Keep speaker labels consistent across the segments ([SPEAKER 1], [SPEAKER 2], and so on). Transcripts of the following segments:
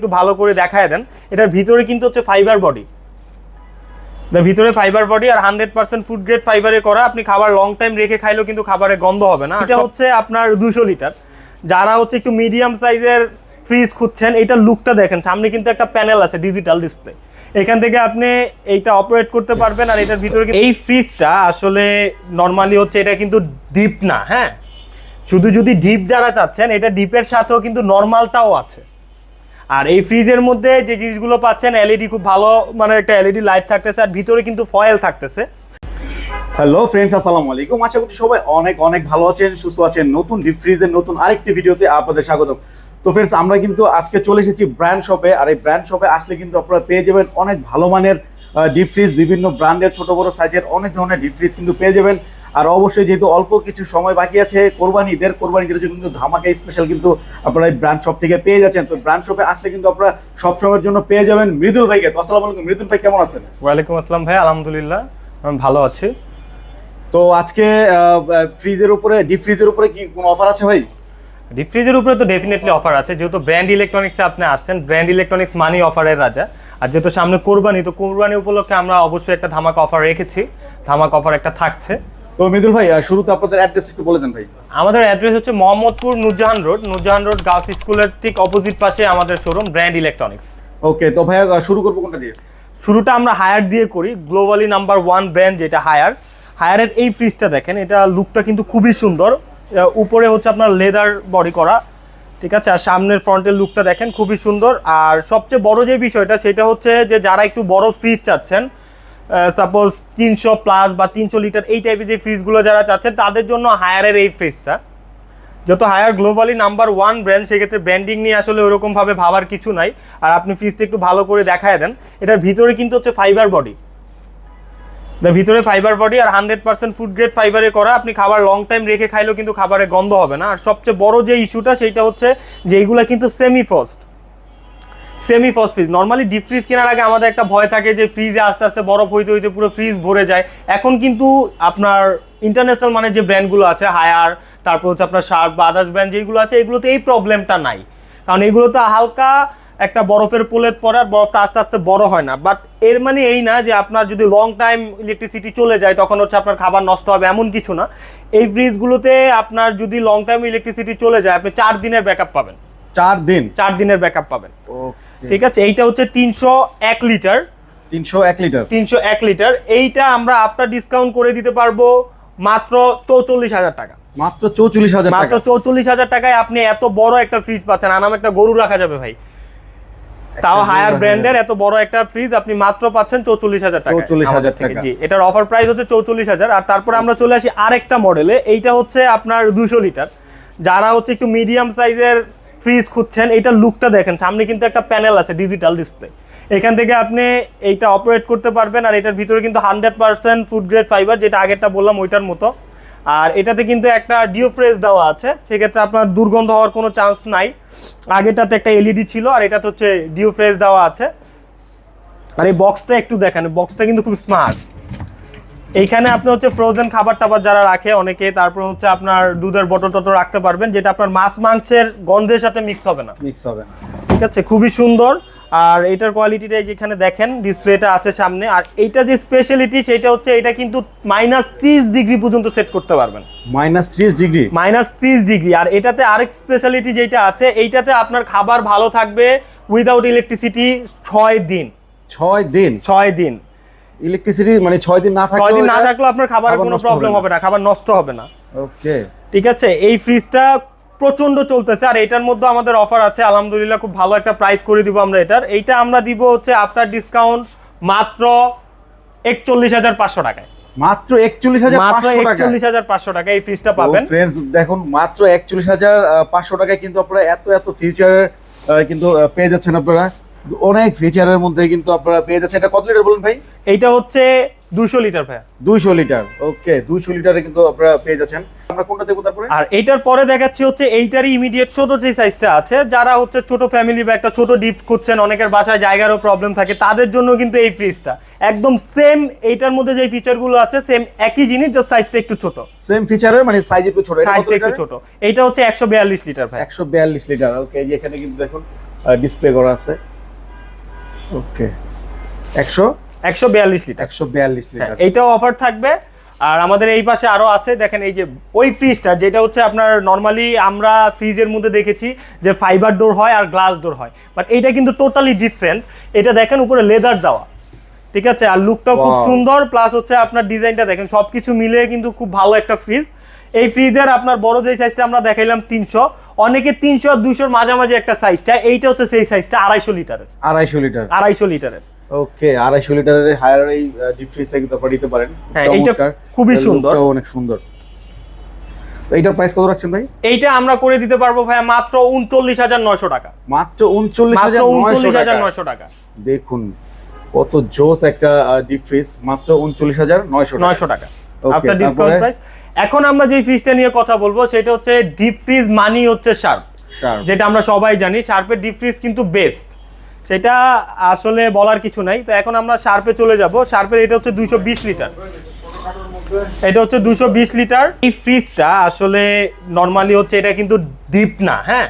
[SPEAKER 1] একটু ভালো করে দেখায় দেন। এটার ভিতরে কিন্তু হচ্ছে ফাইবার বডি ভিতরে ফাইবার বডি আর হান্ড্রেড পার্সেন্ট ফুড গ্রেড ফাইবারে করা আপনি খাবার লং টাইম রেখে খাইলেও কিন্তু খাবারে গন্ধ হবে না। এটা হচ্ছে আপনার দুশো লিটার। যারা হচ্ছে একটু মিডিয়াম সাইজের ফ্রিজ খুঁজছেন এটার লুকটা দেখেন। সামনে কিন্তু একটা প্যানেল আছে ডিজিটাল ডিসপ্লে এখান থেকে আপনি এইটা অপারেট করতে পারবেন আর এটার ভিতরে এই ফ্রিজটা আসলে নর্মালি হচ্ছে এটা কিন্তু ডিপ না হ্যাঁ? শুধু যদি ডিপ যারা চাচ্ছেন এটা ডিপের সাথেও কিন্তু নর্মালটাও আছে। আর এই ফ্রিজের মধ্যে যে জিনিসগুলো পাচ্ছেন এলইডি খুব ভালো মানে একটা এলইডি লাইট থাকতেছে আর ভিতরে কিন্তু ফয়েল থাকতেছে।
[SPEAKER 2] হ্যালো ফ্রেন্ডস আসসালামু আলাইকুম। আশা করি সবাই অনেক অনেক ভালো আছেন, সুস্থ আছেন। নতুন ডিপ ফ্রিজের নতুন আরেকটি ভিডিওতে আপনাদের স্বাগত তো ফ্রেন্ডস আমরা কিন্তু আজকে চলে এসেছি ব্র্যান্ড শপে আর এই ব্র্যান্ড শপে আসলে কিন্তু আপনারা পেয়ে যাবেন অনেক ভালো মানের ডিপ ফ্রিজ বিভিন্ন ব্র্যান্ডের ছোট, বড় সাইজের অনেক ধরনের ডিপ ফ্রিজ কিন্তু পেয়ে যাবেন। আর অবশ্যই যেহেতু অল্প কিছু সময় বাকি আছে কোরবানি ঈদের কোরবানি ঈদের জন্য কিন্তু ধামাকা স্পেশাল কিন্তু আপনারা এই ব্র্যান্ড শপ থেকে পেয়ে যাচ্ছেন। তো ব্র্যান্ড শপে আসলে কিন্তু আপনারা সব সময়ের জন্য পেয়ে যাবেন মৃদুল ভাইকে। তো আসসালামু আলাইকুম মৃদুল ভাই কেমন আছেন?
[SPEAKER 1] ওয়ালাইকুম আসসালাম ভাই আলহামদুলিল্লাহ আমি ভালো আছি।
[SPEAKER 2] তো আজকে ফ্রিজের উপরে ডিপ ফ্রিজের উপরে কি কোনো অফার আছে ভাই?
[SPEAKER 1] ডিপ ফ্রিজের উপরে তো ডেফিনেটলি অফার আছে যেহেতু ব্র্যান্ড ইলেকট্রনিক্সে আপনি আসছেন ব্র্যান্ড ইলেকট্রনিক্স মানি অফারের রাজা। আর যেহেতু সামনে কোরবানি তো কোরবানি উপলক্ষে আমরা অবশ্যই একটা ধামাকা অফার রেখেছি। ধামাকা অফার একটা থাকছে।
[SPEAKER 2] তো মৃদুল ভাই শুরুতে আপনাদের অ্যাড্রেস একটু বলে দেন ভাই।
[SPEAKER 1] আমাদের অ্যাড্রেস হচ্ছে Mohammadpur Nurjahan road. Nurjahan road girls স্কুলের ঠিক অপোজিট পাশে আমাদের শোরুম ব্র্যান্ড ইলেকট্রনিক্স
[SPEAKER 2] ওকে তো ভাইয়া শুরু করব কোনটা দিয়ে?
[SPEAKER 1] শুরুটা আমরা হায়ার দিয়ে করি গ্লোবালি নাম্বার ওয়ান ব্র্যান্ড যেটা হায়ার হায়ারের এই ফ্রিজটা দেখেন এটা লুকটা কিন্তু খুবই সুন্দর। উপরে হচ্ছে আপনার লেদার বডি করা ঠিক আছে? আর সামনের ফ্রন্টের লুকটা দেখেন খুবই সুন্দর। আর সবচেয়ে বড় যে বিষয়টা সেটা হচ্ছে যে যারা একটু বড় ফ্রিজ চাচ্ছেন সাপোজ তিনশো প্লাস বা তিনশো লিটার এই টাইপের যে ফ্রিজগুলো যারা চাচ্ছেন, তাদের জন্য হায়ারের এই ফ্রিজটা যত Haier globally number one brand সেক্ষেত্রে ব্র্যান্ডিং নিয়ে আসলে ওরকমভাবে ভাবার কিছু নাই। আর আপনি ফ্রিজটা একটু ভালো করে দেখায় দেন। এটার ভিতরে কিন্তু হচ্ছে ফাইবার বডি ভিতরে ফাইবার বডি আর হান্ড্রেড পার্সেন্ট ফুড গ্রেড ফাইবারে করা। আপনি খাবার লং টাইম রেখে খাইলেও কিন্তু খাবারে গন্ধ হবে না। আর সবচেয়ে বড় যে ইস্যুটা সেইটা হচ্ছে যে এইগুলা কিন্তু semi frost semi frost fridge normally deep fridge কেনার আগে আমাদের একটা ভয় থাকে যে ফ্রিজে আস্তে আস্তে বরফ হইতে হইতে পুরো ফ্রিজ ভরে যায়। এখন কিন্তু আপনার ইন্টারন্যাশনাল মানে যে ব্র্যান্ডগুলো আছে হায়ার তারপর হচ্ছে আপনার শার্প বা আদার্স ব্র্যান্ড যেগুলো আছে, এগুলোতে এই প্রবলেমটা নাই। কারণ এগুলোতে হালকা একটা বরফের পোলেত পরে আর বরফটা আস্তে আস্তে বড় হয় না। বাট এর মানে এই না যে আপনার যদি লং টাইম ইলেকট্রিসিটি চলে যায়, তখন হচ্ছে আপনার খাবার নষ্ট হবে এমন কিছু না। এই ফ্রিজগুলোতে আপনার যদি লং টাইম ইলেকট্রিসিটি চলে যায়, আপনি চার দিনের ব্যাকআপ পাবেন।
[SPEAKER 2] চার দিন।
[SPEAKER 1] চার দিনের ব্যাকআপ পাবেন। ঠিক আছে এইটা হচ্ছে তিনশো এক লিটার।
[SPEAKER 2] তিনশো এক লিটার।
[SPEAKER 1] তিনশো এক লিটার। এইটা আমরা আফটার ডিসকাউন্ট করে দিতে পারব মাত্র চৌচল্লিশ হাজার টাকা।
[SPEAKER 2] মাত্র চৌচল্লিশ হাজার
[SPEAKER 1] মাত্র চৌচল্লিশ হাজার টাকায় আপনি এত বড় একটা ফ্রিজ পাচ্ছেন। আনাম একটা গরু রাখা যাবে ভাই। তাও হায়ার ব্র্যান্ডের এত বড় একটা ফ্রিজ আপনি মাত্র পাচ্ছেন চৌচল্লিশ হাজার টাকা
[SPEAKER 2] 44,000 টাকা।
[SPEAKER 1] জি এটার অফার প্রাইস হচ্ছে চৌচল্লিশ হাজার। আর তারপরে আমরা চলে আসি আরেকটা মডেলে এইটা হচ্ছে আপনার দুশো লিটার। যারা হচ্ছে একটু মিডিয়াম সাইজের ফ্রিজ খুঁজছেন এটা লুকটা দেখেন, সামনে কিন্তু একটা প্যানেল আছে ডিজিটাল ডিসপ্লে এখান থেকে আপনি এইটা অপারেট করতে পারবেন, আর এটার ভিতরে কিন্তু hundred percent food grade fiber যেটা আগেরটা বললাম ওইটার মতো। আর এটাতে কিন্তু একটা ডিও ফ্রেস দেওয়া আছে, সেক্ষেত্রে আপনার দুর্গন্ধ হওয়ার কোনো চান্স নাই। আগেটাতে একটা এলইডি ছিল, আর এটাতে হচ্ছে ডিও ফ্রেস দেওয়া আছে। আর এই বক্সটা একটু দেখেন বক্সটা কিন্তু খুব স্মার্ট এইখানে আপনি হচ্ছে ফ্রোজেন খাবার টাবার যারা রাখে অনেকে তারপর হচ্ছে আপনার দুধের বোতল টতল রাখতে পারবেন যেটা আপনার মাছ মাংসের গন্ধের সাথে মিক্স হবে না।
[SPEAKER 2] মিক্স হবে না।
[SPEAKER 1] ঠিক আছে? খুবই সুন্দর। আর এটার কোয়ালিটিটা যেখানে দেখেন ডিসপ্লেটা আছে সামনে। আর এইটা যে স্পেশালিটি সেটা হচ্ছে এটা কিন্তু মাইনাস ত্রিশ ডিগ্রি পর্যন্ত সেট করতে পারবেন।
[SPEAKER 2] মাইনাস ত্রিশ ডিগ্রি
[SPEAKER 1] মাইনাস ত্রিশ ডিগ্রি আর এটাতে আরেক স্পেশালিটি যেটা আছে এইটাতে আপনার খাবার ভালো থাকবে উইদাউট ইলেকট্রিসিটি ছয় দিন।
[SPEAKER 2] ছয় দিন?
[SPEAKER 1] ছয় দিন।
[SPEAKER 2] ইলেকট্রিসিটি মানে ছয় দিন না
[SPEAKER 1] ছয়
[SPEAKER 2] থাকলে
[SPEAKER 1] দিন না থাকলেও আপনার খাবারের
[SPEAKER 2] খাবার
[SPEAKER 1] কোনো প্রবলেম। হবে না। খাবার নষ্ট হবে না।
[SPEAKER 2] ওকে
[SPEAKER 1] ঠিক আছে? এই ফ্রিজটা প্রচণ্ড চলতেছে আর এটার মধ্যে আমাদের অফার আছে আলহামদুলিল্লাহ খুব ভালো একটা প্রাইস করে দিব আমরা এটার। এইটা আমরা দিব হচ্ছে আফটার ডিসকাউন্ট মাত্র একচল্লিশ হাজার পাঁচশো টাকায়।
[SPEAKER 2] মাত্র একচল্লিশ হাজার
[SPEAKER 1] একচল্লিশ হাজার পাঁচশো টাকা এই ফ্রিজটা পাবেন।
[SPEAKER 2] ফ্রেন্ডস দেখুন মাত্র একচল্লিশ হাজার পাঁচশো টাকায় কিন্তু আপনারা এত এত ফিউচারের কিন্তু পেয়ে যাচ্ছেন আপনারা। অনেক ফিচারের মধ্যে কিন্তু আপনারা পেয়ে যাচ্ছেন। এটা কত লিটার বলুন ভাই?
[SPEAKER 1] এইটা হচ্ছে দুশো লিটার ভাই
[SPEAKER 2] দুইশো লিটার। ওকে দুইশো লিটারে কিন্তু আপনারা পেয়ে যাচ্ছেন। আমরা কোনটা দেবো তারপরে?
[SPEAKER 1] আর এইটার পরে দেখাচ্ছি হচ্ছে এইটারই ইমিডিয়েট ছোট যে সাইজটা আছে যারা হচ্ছে ছোট ফ্যামিলি বা একটা ছোট ডিপ করছেন অনেকের বাসায় জায়গারও প্রবলেম থাকে তাদের জন্য কিন্তু এই ফ্রিজটা একদম সেম এইটার মধ্যে যে ফিচারগুলো আছে সেম একই জিনিস জাস্ট সাইজটা একটু ছোট।
[SPEAKER 2] সেম ফিচারের মানে সাইজ একটু ছোট
[SPEAKER 1] সাইজটা একটু ছোট। এইটা হচ্ছে একশো বিয়াল্লিশ লিটার ভাই
[SPEAKER 2] একশো বিয়াল্লিশ লিটার ওকে এখানে কিন্তু দেখুন ডিসপ্লে করা আছে। ওকে। একশো?
[SPEAKER 1] একশো বিয়াল্লিশ লিটার।
[SPEAKER 2] একশো বিয়াল্লিশ
[SPEAKER 1] হ্যাঁ,
[SPEAKER 2] লিটার।
[SPEAKER 1] এইটাও অফার থাকবে। আর আমাদের এই পাশে আরও আছে দেখেন এই যে ওই ফ্রিজটা যেটা হচ্ছে আপনার নর্মালি আমরা ফ্রিজের মধ্যে দেখেছি যে ফাইবার ডোর হয় আর গ্লাস ডোর হয়। বাট এইটা কিন্তু টোটালি ডিফারেন্ট এটা দেখেন উপরে লেদার দেওয়া। ঠিক আছে? আর লুকটাও খুব সুন্দর প্লাস হচ্ছে আপনার ডিজাইনটা দেখেন সবকিছু মিলিয়ে কিন্তু খুব ভালো একটা ফ্রিজ এই ফ্রিজের আপনার বড় যে সাইজটা আমরা দেখাইলাম তিনশো অনেকে তিনশো আর দুইশোর মাঝামাঝি একটা সাইজ চায়। এইটা হচ্ছে সেই সাইজটা আড়াইশো লিটারের।
[SPEAKER 2] আড়াইশো লিটার।
[SPEAKER 1] আড়াইশো লিটারের।
[SPEAKER 2] ওকে আড়াইশো লিটারের হায়ার এই ডিপ ফ্রিজটা কিন্তু আপনারা নিতে পারেন।
[SPEAKER 1] হ্যাঁ, এইটা খুবই সুন্দর।
[SPEAKER 2] অনেক সুন্দর। এইটার প্রাইস কত রাখছেন ভাই?
[SPEAKER 1] এইটা আমরা করে দিতে পারব ভাইয়া মাত্র উনচল্লিশ হাজার নয়শো টাকা।
[SPEAKER 2] মাত্র উনচল্লিশ হাজার
[SPEAKER 1] উনচল্লিশ হাজার
[SPEAKER 2] টাকা
[SPEAKER 1] নয়শো টাকা।
[SPEAKER 2] দেখুন কত জোস একটা ডিপ ফ্রিজ মাত্র উনচল্লিশ হাজার নয়শো
[SPEAKER 1] নয়শো টাকা। আপনার ডিসকাউন্ট প্রাইস এখন আমরা যে ফ্রিজটা নিয়ে কথা বলব সেটা হচ্ছে ডিপ ফ্রিজ মানি হচ্ছে শার্প। যেটা আমরা সবাই জানি শার্পের ডিপ ফ্রিজ কিন্তু বেস্ট সেটা আসলে বলার কিছু নাই। তো এখন আমরা শার্পে চলে যাব। শার্পের এটা হচ্ছে দুইশো বিশ লিটার। এটা হচ্ছে দুশো বিশ লিটার। এই ফ্রিজটা আসলে নর্মালি হচ্ছে এটা কিন্তু ডিপ না হ্যাঁ?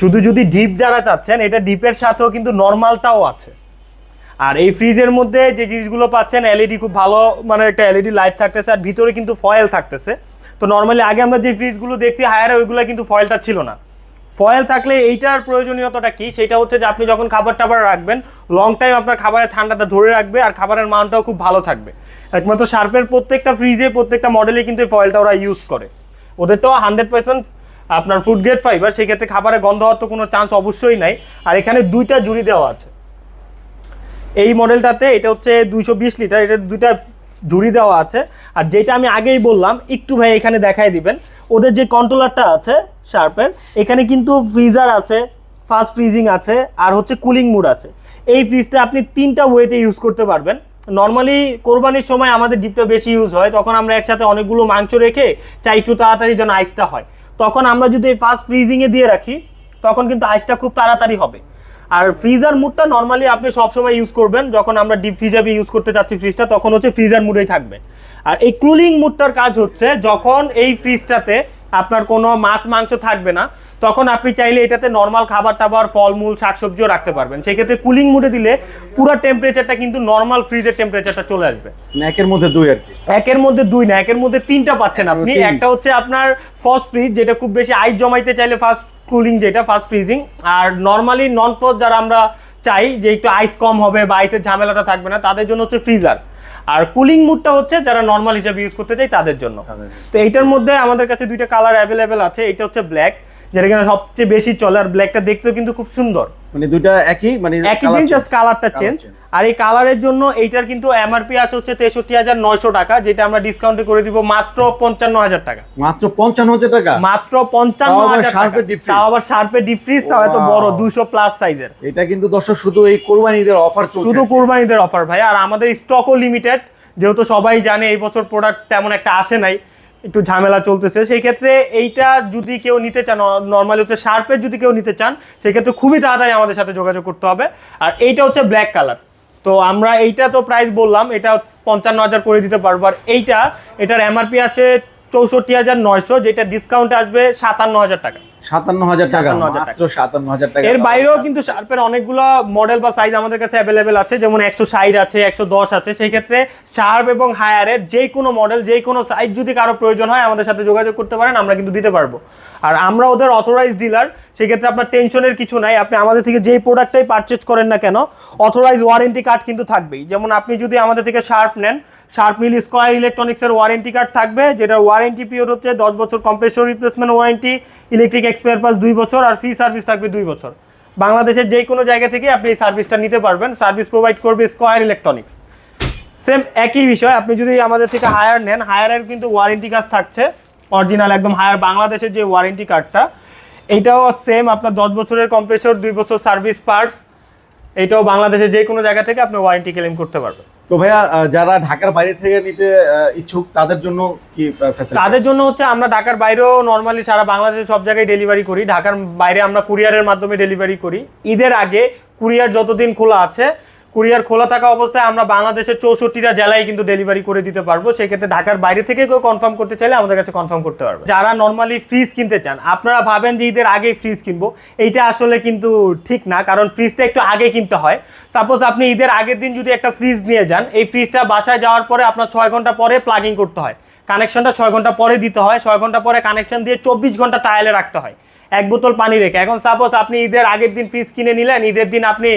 [SPEAKER 1] শুধু যদি ডিপ যারা চাচ্ছেন এটা ডিপের সাথেও কিন্তু নর্মালটাও আছে। আর এই ফ্রিজের মধ্যে যে জিনিসগুলো পাচ্ছেন এলইডি খুব ভালো মানে একটা এলইডি লাইট থাকতেছে আর ভিতরে কিন্তু ফয়েল থাকতেছে। তো নর্মালি আগে আমরা যে ফ্রিজগুলো দেখছি হায়ারে ওইগুলো কিন্তু ফয়েলটা ছিল না। ফয়েল থাকলে এইটার প্রয়োজনীয়তাটা কি? সেটা হচ্ছে যে আপনি যখন খাবার টাবার রাখবেন লং টাইম আপনার খাবারের ঠান্ডাটা ধরে রাখবে আর খাবারের মানটাও খুব ভালো থাকবে। একমাত্র শার্পের প্রত্যেকটা ফ্রিজে প্রত্যেকটা মডেলে কিন্তু এই ফয়েলটা ওরা ইউজ করে। ওদের তো হান্ড্রেড পার্সেন্ট আপনার ফুড গ্রেড ফাইবার সেক্ষেত্রে খাবারে গন্ধ হওয়ার তো কোনো চান্স অবশ্যই নাই। আর এখানে দুইটা জুড়ি দেওয়া আছে। এই মডেলটাতে এটা হচ্ছে দুইশো বিশ লিটার, এটা দুইটা ঝুড়ি দেওয়া আছে। আর যেটা আমি আগেই বললাম, একটু ভাই এখানে দেখাই দিবেন। ওদের যে কন্ট্রোলারটা আছে শার্পের, এখানে কিন্তু ফ্রিজার আছে ফাস্ট ফ্রিজিং আছে, আর হচ্ছে কুলিং মুড আছে। এই ফ্রিজটা আপনি তিনটা ওয়েতে ইউজ করতে পারবেন। নর্মালি কোরবানির সময় আমাদের ডিপটা বেশি ইউজ হয়, তখন আমরা একসাথে অনেকগুলো মাংস রেখে চাই একটু তাড়াতাড়ি যেন আইসটা হয়। তখন আমরা যদি এই ফাস্ট ফ্রিজিংয়ে দিয়ে রাখি, তখন কিন্তু আইসটা খুব তাড়াতাড়ি হবে। আর ফ্রিজার মুডটা নর্মালি আপনি সবসময় ইউজ করবেন। যখন আমরা ডিপ ফ্রিজারে ইউজ করতে চাচ্ছি ফ্রিজটা তখন হচ্ছে ফ্রিজার মুডেই থাকবে। আর এই কুলিং মুডটার কাজ হচ্ছে যখন এই ফ্রিজটাতে আপনার কোনো মাছ মাংস থাকবে না তখন আপনি চাইলে এটাতে নর্মাল খাবার টাবার ফলমূল শাকসবজিও রাখতে পারবেন। সেক্ষেত্রে কুলিং মুডে দিলে পুরো টেম্পারেচারটা কিন্তু নর্মাল ফ্রিজের টেম্পারেচারটা চলে আসবে।
[SPEAKER 2] একের মধ্যে দুই আর কি।
[SPEAKER 1] একের মধ্যে দুই না একের মধ্যে তিনটা পাচ্ছেন আপনি। একটা হচ্ছে আপনার ফার্স্ট ফ্রিজ যেটা খুব বেশি আইস জমাইতে চাইলে ফার্স্ট কুলিং যেটা ফার্স্ট ফ্রিজিং আর নর্মালি নন ফ্রোজ যারা আমরা চাই যে একটু আইস কম হবে বা আইসের ঝামেলাটা থাকবে না তাদের জন্য হচ্ছে ফ্রিজার আর কুলিং মুডটা হচ্ছে যারা নর্মাল হিসাবে ইউজ করতে চাই তাদের জন্য। তো এইটার মধ্যে আমাদের কাছে দুইটা কালার অ্যাভেলেবেল আছে এটা হচ্ছে ব্ল্যাক যেটা কিনা সবচেয়ে বেশি চলে আর ব্ল্যাকটা দেখতেও কিন্তু খুব সুন্দর।
[SPEAKER 2] মানে দুইটা একই মানে
[SPEAKER 1] একই জিনিস জাস্ট কালারটা চেঞ্জ আর এই কালারের জন্য এইটার কিন্তু এমআরপি আছে হচ্ছে তেষট্টি হাজার নয়শো টাকা যেটা আমরা ডিসকাউন্টে করে দিব মাত্র পঞ্চান্ন হাজার টাকা।
[SPEAKER 2] মাত্র পঞ্চান্ন হাজার টাকা?
[SPEAKER 1] মাত্র পঞ্চান্ন হাজার। তাও আবার শার্পের ডিপ তাও এত বড় দুশো প্লাস সাইজের
[SPEAKER 2] এটা কিন্তু দর্শক শুধু এই কোরবানি ঈদের অফার চলছে।
[SPEAKER 1] শুধু কোরবানিদের অফার ভাই। আর আমাদের স্টকও লিমিটেড যেহেতু সবাই জানে এই বছর প্রোডাক্ট তেমন একটা আসে নাই। একটু ঝামেলা চলতেছে সেই ক্ষেত্রে এইটা যদি কেউ নিতে চান নর্মালি হচ্ছে শার্পের যদি কেউ নিতে চান, সেক্ষেত্রে খুবই তাড়াতাড়ি আমাদের সাথে যোগাযোগ করতে হবে। আর এইটা হচ্ছে ব্ল্যাক কালার তো আমরা এইটা তো প্রাইস বললাম, এটা পঞ্চান্ন হাজার করে দিতে পারব। আর এইটা, এটার এমআরপি আছে চৌষট্টি হাজার নয়শো, যেটা ডিসকাউন্টে আসবে সাতান্ন হাজার টাকা।
[SPEAKER 2] সাতান্ন হাজার টাকা মাত্র সাতান্ন হাজার টাকা।
[SPEAKER 1] এর বাইরেও কিন্তু শার্পের অনেকগুলো মডেল বা সাইজ আমাদের কাছে অ্যাভেলেবেল আছে যেমন একশো ষাট আছে একশো দশ আছে। সেই ক্ষেত্রে শার্প এবং হায়ারের যে কোনো মডেল যে কোনো সাইজ যদি কারও প্রয়োজন হয় আমাদের সাথে যোগাযোগ করতে পারেন আমরা কিন্তু দিতে পারব। আর আমরা ওদের অথরাইজ ডিলার সেক্ষেত্রে আপনার টেনশনের কিছু নাই। আপনি আমাদের থেকে যেই প্রোডাক্টটাই পারচেজ করেন না কেন অথরাইজ ওয়ারেন্টি কার্ড কিন্তু থাকবেই। যেমন আপনি যদি আমাদের থেকে শার্প নেন শার্প মিল স্কোয়ার ইলেকট্রনিক্সের ওয়ারেন্টি কার্ড থাকবে, যেটার ওয়ারেন্টি পিরিয়ড হচ্ছে দশ বছর compressor replacement warranty electric spare parts দুই বছর আর ফ্রি সার্ভিস থাকবে দুই বছর। বাংলাদেশের যে কোনো জায়গা থেকে আপনি এই সার্ভিসটা নিতে পারবেন সার্ভিস প্রোভাইড করবে স্কোয়ার ইলেকট্রনিক্স সেম একই বিষয়, আপনি যদি আমাদের থেকে হায়ার নেন হায়ারের কিন্তু ওয়ারেন্টি কার্ড থাকছে অরিজিনাল একদম হায়ার বাংলাদেশের যে ওয়ারেন্টি কার্ডটা এইটাও সেম আপনার দশ বছরের কম্প্রেসর দুই বছর সার্ভিস পার্টস এটাও বাংলাদেশের যে কোনো জায়গা থেকে আপনি ওয়ারেন্টি ক্লেম করতে পারবেন।
[SPEAKER 2] তো ভাইয়া যারা ঢাকার বাইরে থেকে নিতে ইচ্ছুক তাদের জন্য কি ফ্যাসিলিটি
[SPEAKER 1] তাদের জন্য হচ্ছে আমরা ঢাকার বাইরেও নর্মালি সারা বাংলাদেশে সব জায়গায় ডেলিভারি করি। ঢাকার বাইরে আমরা কুরিয়ারের মাধ্যমে ডেলিভারি করি। ঈদের আগে কুরিয়ার যতদিন খোলা আছে কুরিয়ার খোলা থাকা অবস্থায় আমরা বাংলাদেশের চৌষট্টিটা জেলায় কিন্তু ডেলিভারি করে দিতে পারব। সেক্ষেত্রে ঢাকার বাইরে থেকে কেউ কনফার্ম করতে চাইলে আমাদের কাছে কনফার্ম করতে পারবে। যারা নর্মালি ফ্রিজ কিনতে চান, আপনারা ভাবেন যে ঈদের আগেই ফ্রিজ কিনবো, এইটা আসলে কিন্তু ঠিক না, কারণ ফ্রিজটা একটু আগে কিনতে হয়। সাপোজ আপনি ঈদের আগের দিন যদি একটা ফ্রিজ নিয়ে যান, এই ফ্রিজটা বাসায় যাওয়ার পরে আপনার ছয় ঘণ্টা পরে প্লাগিং করতে হয়। কানেকশনটা ছয় ঘণ্টা পরে দিতে হয়, ছয় ঘণ্টা পরে কানেকশন দিয়ে চব্বিশ ঘণ্টা ট্রায়ালে রাখতে হয়। এক বোতল পানি রেখে। এখন সাপোজ আপনি ঈদের আগের দিন ফ্রিজ কিনে নিলেন, ঈদের দিন আপনি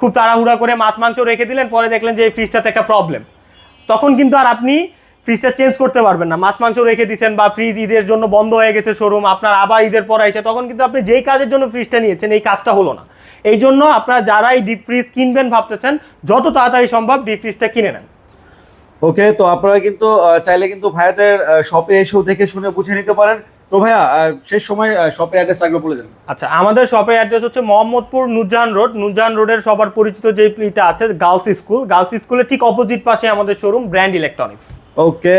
[SPEAKER 1] খুব তাড়াহুড়া করে মাছ, মাংস রেখে দিলেন, পরে দেখলেন যে এই ফ্রিজটাতে একটা প্রবলেম তখন কিন্তু আর আপনি ফ্রিজটা চেঞ্জ করতে পারবেন না। মাছ, মাংস রেখে দিচ্ছেন বা ফ্রিজ ঈদের জন্য বন্ধ হয়ে গেছে শোরুম আপনার আবার ঈদের পর আইছে তখন কিন্তু আপনি যেই কাজের জন্য ফ্রিজটা নিয়েছেন, এই কাজটা হলো না। এই জন্য আপনারা যারাই ডিপ ফ্রিজ কিনবেন ভাবতেছেন, যত তাড়াতাড়ি সম্ভব ডিপ ফ্রিজটা কিনে নেন।
[SPEAKER 2] ওকে তো আপনারা কিন্তু চাইলে কিন্তু ভাইয়াদের শপে এসেও দেখে শুনে বুঝে নিতে পারেন। তো ভাইয়া শেষ সময় শপের অ্যাড্রেস আগলে বলে দেন।
[SPEAKER 1] আচ্ছা আমাদের শপের অ্যাড্রেস হচ্ছে মোহাম্মদপুর নুরজাহান রোড। নুরজাহান রোডের সবার পরিচিত যে ইটা আছে গার্লস স্কুল। গার্লস স্কুলের ঠিক অপোজিট পাশে আমাদের শোরুম ব্র্যান্ড ইলেকট্রনিক্স
[SPEAKER 2] ওকে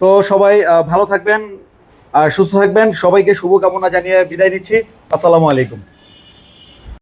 [SPEAKER 2] তো সবাই ভালো থাকবেন আর সুস্থ থাকবেন। সবাইকে শুভকামনা জানিয়ে বিদায় নিচ্ছি। আসসালামু আলাইকুম।